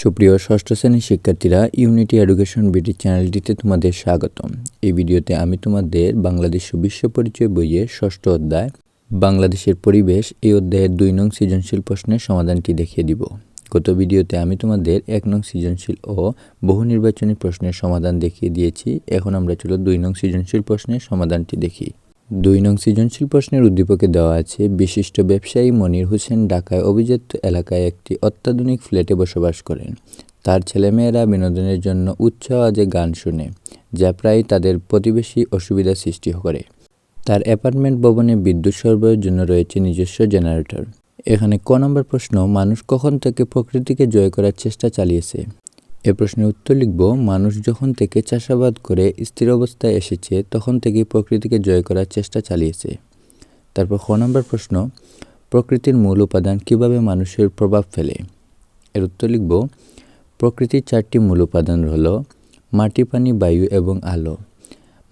সুপ্রিয় ষষ্ঠ শ্রেণির শিক্ষার্থীরা ইউনিটি এডুকেশন বিটি চ্যানেলটিতে তোমাদের স্বাগতম। এই ভিডিওতে আমি তোমাদের বাংলাদেশ বিশ্ব পরিচয় বইয়ের ষষ্ঠ অধ্যায়, বাংলাদেশের পরিবেশ এই অধ্যায়ের দুই নং সৃজনশীল প্রশ্নের সমাধানটি দেখিয়ে দিব। গত ভিডিওতে আমি তোমাদের এক নং সৃজনশীল ও বহু নির্বাচনী প্রশ্নের সমাধান দেখিয়ে দিয়েছি। এখন আমরা চলো দুই নং সৃজনশীল প্রশ্নের সমাধানটি দেখি। দুই নং সৃজনশীল প্রশ্নের উদ্দীপকে দেওয়া আছে, বিশিষ্ট ব্যবসায়ী মনির হোসেন ঢাকায় অভিজাত এলাকায় একটি অত্যাধুনিক ফ্ল্যাটে বসবাস করেন। তার ছেলেমেয়েরা বিনোদনের জন্য উচ্চ আওয়াজে গান শুনে, যা প্রায় তাদের প্রতিবেশী অসুবিধা সৃষ্টি করে। তার অ্যাপার্টমেন্ট ভবনে বিদ্যুৎ সরবরাহের জন্য রয়েছে নিজস্ব জেনারেটর। এখানে ক নম্বর প্রশ্ন, মানুষ কখন থেকে প্রকৃতিকে জয় করার চেষ্টা চালিয়েছে? এ প্রশ্নের উত্তর লিখব, মানুষ যখন থেকে চাষাবাদ করে স্থির অবস্থায় এসেছে, তখন থেকেই প্রকৃতিকে জয় করার চেষ্টা চালিয়েছে। তারপর খ নম্বর প্রশ্ন, প্রকৃতির মূল উপাদান কীভাবে মানুষের প্রভাব ফেলে? এর উত্তর লিখব, প্রকৃতির চারটি মূল উপাদান হলো মাটি, পানি, বায়ু এবং আলো।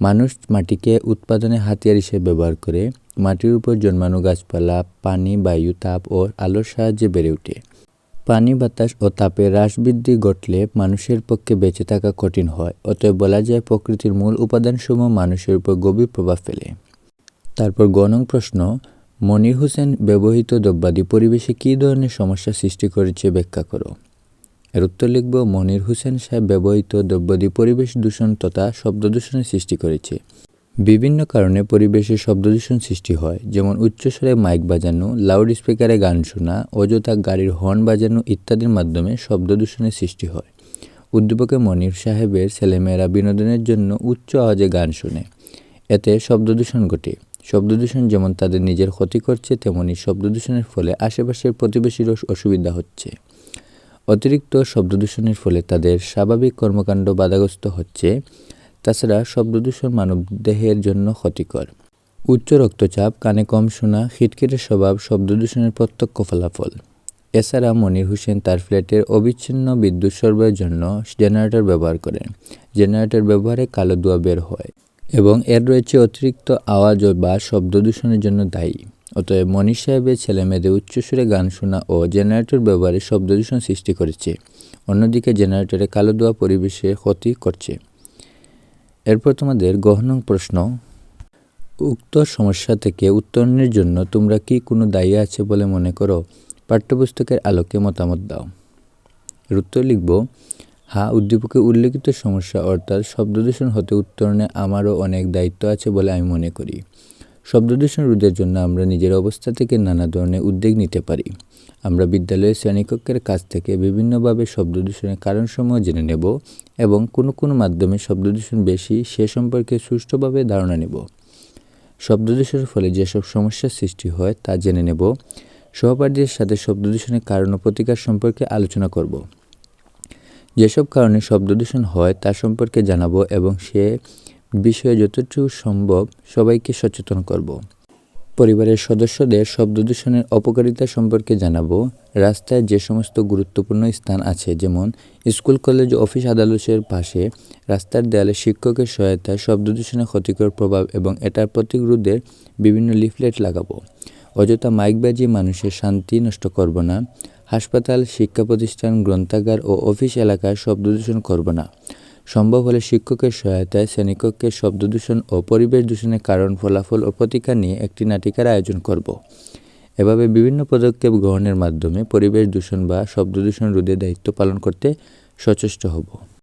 মানুষ মাটিকে উৎপাদনে হাতিয়ার হিসেবে ব্যবহার করে, মাটির উপর জন্মানো গাছপালা, পানি, বায়ু, তাপ ও আলোর সাহায্যে বেড়ে ওঠে। পানি বাতাস ও তাপে হ্রাস বৃদ্ধি ঘটলে মানুষের পক্ষে বেঁচে থাকা কঠিন হয়, অতএব বলা যায় প্রকৃতির মূল উপাদানসমূহ মানুষের উপর গভীর প্রভাব ফেলে। তারপর গণং প্রশ্ন, মনির হোসেন ব্যবহৃত দ্রব্যাদি পরিবেশে কী ধরনের সমস্যা সৃষ্টি করেছে ব্যাখ্যা করো। এর উত্তর লিখব, মনির হোসেন সাহেব ব্যবহৃত দ্রব্যাদি পরিবেশ দূষণ তথা শব্দ দূষণের সৃষ্টি করেছে। বিভিন্ন কারণে পরিবেশে শব্দদূষণ সৃষ্টি হয়, যেমন উচ্চস্বরে মাইক বাজানো লাউড স্পিকারে গান শোনা, অযথা গাড়ির হর্ন বাজানো ইত্যাদির মাধ্যমে শব্দদূষণের সৃষ্টি হয়। উদ্দীপকে মনির সাহেবের ছেলেমেয়েরা বিনোদনের জন্য উচ্চ আওয়াজে গান শোনে। এতে শব্দদূষণ ঘটে। শব্দদূষণ যেমন তাদের নিজের ক্ষতি করছে, তেমনি শব্দদূষণের ফলে আশেপাশের প্রতিবেশীরও অসুবিধা হচ্ছে। অতিরিক্ত শব্দদূষণের ফলে তাদের স্বাভাবিক কর্মকাণ্ড বাধাগ্রস্ত হচ্ছে। তাছাড়া শব্দদূষণ মানবদেহের জন্য ক্ষতিকর। উচ্চ রক্তচাপ, কানে কম শোনা খিটখিটের স্বভাব শব্দদূষণের প্রত্যক্ষ ফলাফল। এছাড়া মনির হোসেন তার ফ্ল্যাটের অবিচ্ছিন্ন বিদ্যুৎ সরবরাহের জন্য জেনারেটর ব্যবহার করেন। জেনারেটর ব্যবহারে কালো ধোঁয়া বের হয় এবং এর রয়েছে অতিরিক্ত আওয়াজ বা শব্দ দূষণের জন্য দায়ী। অতএব মনির সাহেবের ছেলেমেয়েদের উচ্চস্বরে গান শোনা ও জেনারেটর ব্যবহারে শব্দ দূষণ সৃষ্টি করেছে। অন্যদিকে জেনারেটরে কালো ধোঁয়া পরিবেশে ক্ষতি করছে। এরপর তোমাদের গহন প্রশ্ন, উক্ত সমস্যা থেকে উত্তরণের জন্য তোমরা কি কোনো দায়ী আছে বলে মনে করো? পাঠ্যপুস্তকের আলোকে মতামত দাও। এর উত্তর লিখব, হা উদ্দীপকে উল্লেখিত সমস্যা অর্থাৎ শব্দদূষণ হতে উত্তরণে আমারও অনেক দায়িত্ব আছে বলে আমি মনে করি। শব্দদূষণ রোধের জন্য আমরা নিজের অবস্থা থেকে নানা ধরনের উদ্যোগ নিতে পারি। আমরা বিদ্যালয়ের শ্রেণীকক্ষের কাছ থেকে বিভিন্নভাবে শব্দদূষণের কারণসমূহ জেনে নেব এবং কোনো কোনো মাধ্যমে শব্দদূষণ বেশি, সে সম্পর্কে সুষ্ঠুভাবে ধারণা নেব। শব্দদূষণের ফলে যেসব সমস্যার সৃষ্টি হয় তা জেনে নেব। সহপাঠীদের সাথে শব্দদূষণের কারণ ও প্রতিকার সম্পর্কে আলোচনা করব। যেসব কারণে শব্দদূষণ হয় তা সম্পর্কে জানাব এবং সে বিষয়ে যতটুকু সম্ভব, সবাইকে সচেতন করব। পরিবারের সদস্যদের শব্দদূষণের অপকারিতা সম্পর্কে জানাব। রাস্তায় যে সমস্ত গুরুত্বপূর্ণ স্থান আছে, যেমন স্কুল, কলেজ, অফিস, আদালতের পাশে রাস্তার দেয়ালে শিক্ষকের সহায়তায় শব্দদূষণের ক্ষতিকর প্রভাব এবং এটার প্রতিরোধের বিভিন্ন লিফলেট লাগাবো। অযথা মাইক বাজিয়ে মানুষের শান্তি নষ্ট করব না। হাসপাতাল, শিক্ষা প্রতিষ্ঠান, গ্রন্থাগার ও অফিস এলাকায় শব্দদূষণ করব না। সম্ভব হলে শিক্ষকের সহায়তায় শ্রেণীকক্ষের শব্দদূষণ ও পরিবেশ দূষণের কারণ, ফলাফল ও প্রতিকার নিয়ে একটি নাটিকার আয়োজন করব। এভাবে বিভিন্ন পদক্ষেপ গ্রহণের মাধ্যমে পরিবেশ দূষণ বা শব্দ দূষণ রোধে দায়িত্ব পালন করতে সচেষ্ট হব।